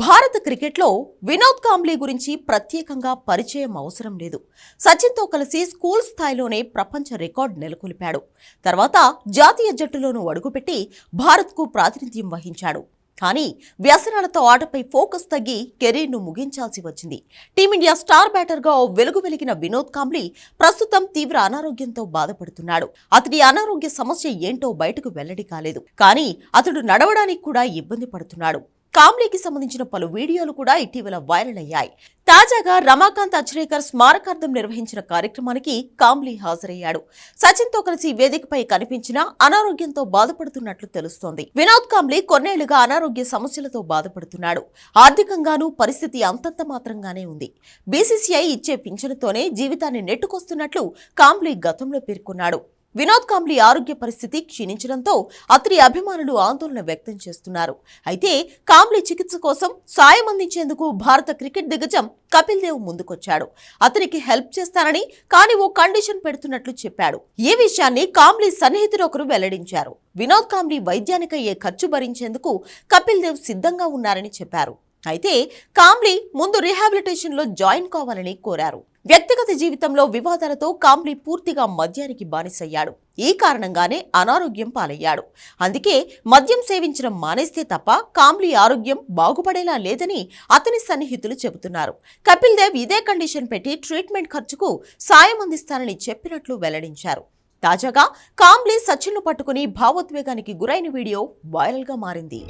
భారత క్రికెట్లో వినోద్ కాంబ్లీ గురించి ప్రత్యేకంగా పరిచయం అవసరం లేదు. సచిన్తో కలిసి స్కూల్ స్థాయిలోనే ప్రపంచ రికార్డ్ నెలకొల్పాడు. తర్వాత జాతీయ జట్టులోనూ అడుగుపెట్టి భారత్కు ప్రాతినిధ్యం వహించాడు. కానీ వ్యసనాలతో ఆటపై ఫోకస్ తగ్గి కెరీర్ను ముగించాల్సి వచ్చింది. టీమిండియా స్టార్ బ్యాటర్గా ఓ వెలుగు వెలిగిన వినోద్ కాంబ్లీ ప్రస్తుతం తీవ్ర అనారోగ్యంతో బాధపడుతున్నాడు. అతడి అనారోగ్య సమస్య ఏంటో బయటకు వెల్లడి కాలేదు. కానీ అతడు నడవడానికి కూడా ఇబ్బంది పడుతున్నాడు. కామ్లీకి సంబంధించిన పలు వీడియోలు కూడా ఇటీవల వైరల్ అయ్యాయి. తాజాగా రమాకాంత్ అచ్రేకర్ స్మారకార్థం నిర్వహించిన కార్యక్రమానికి కామ్లీ హాజరయ్యాడు. సచిన్తో కలిసి వేదికపై కనిపించిన అనారోగ్యంతో బాధపడుతున్నట్లు తెలుస్తోంది. వినోద్ కాంబ్లీ కొన్నేళ్ళుగా అనారోగ్య సమస్యలతో బాధపడుతున్నాడు. ఆర్థికంగానూ పరిస్థితి అంతంత మాత్రంగానే ఉంది. బీసీసీఐ ఇచ్చే పింఛనుతోనే జీవితాన్ని నెట్టుకొస్తున్నట్లు కాంబ్లీ గతంలో పేర్కొన్నాడు. వినోద్ కాంబ్లీ ఆరోగ్య పరిస్థితి క్షీణించడంతో అతడి అభిమానులు ఆందోళన వ్యక్తం చేస్తున్నారు. అయితే కాంబ్లీ చికిత్స కోసం సాయం అందించేందుకు భారత క్రికెట్ దిగ్గజం కపిల్ దేవ్ ముందుకొచ్చాడు. అతనికి హెల్ప్ చేస్తానని కానీ ఓ కండిషన్ పెడుతున్నట్లు చెప్పాడు. ఈ విషయాన్ని కాంబ్లీ సన్నిహితుడు ఒకరు వెల్లడించారు. వినోద్ కాంబ్లీ వైద్యానికి అయ్యే ఖర్చు భరించేందుకు కపిల్ దేవ్ సిద్ధంగా ఉన్నారని చెప్పారు. అయితే కాంబ్లీ ముందు రిహాబిలిటేషన్లో జాయిన్ కావాలని కోరారు. వ్యక్తిగత జీవితంలో వివాదాలతో కాంబ్లీ పూర్తిగా మద్యానికి బానిసయ్యాడు. ఈ కారణంగానే అనారోగ్యం పాలయ్యాడు. అందుకే మద్యం సేవించడం మానేస్తే తప్ప కాంబ్లీ ఆరోగ్యం బాగుపడేలా లేదని అతని సన్నిహితులు చెబుతున్నారు. కపిల్ దేవ్ ఇదే కండిషన్ పెట్టి ట్రీట్మెంట్ ఖర్చుకు సాయం అందిస్తానని చెప్పినట్లు వెల్లడించారు. తాజాగా కాంబ్లీ సచిన్ను పట్టుకుని భావోద్వేగానికి గురైన వీడియో వైరల్గా మారింది.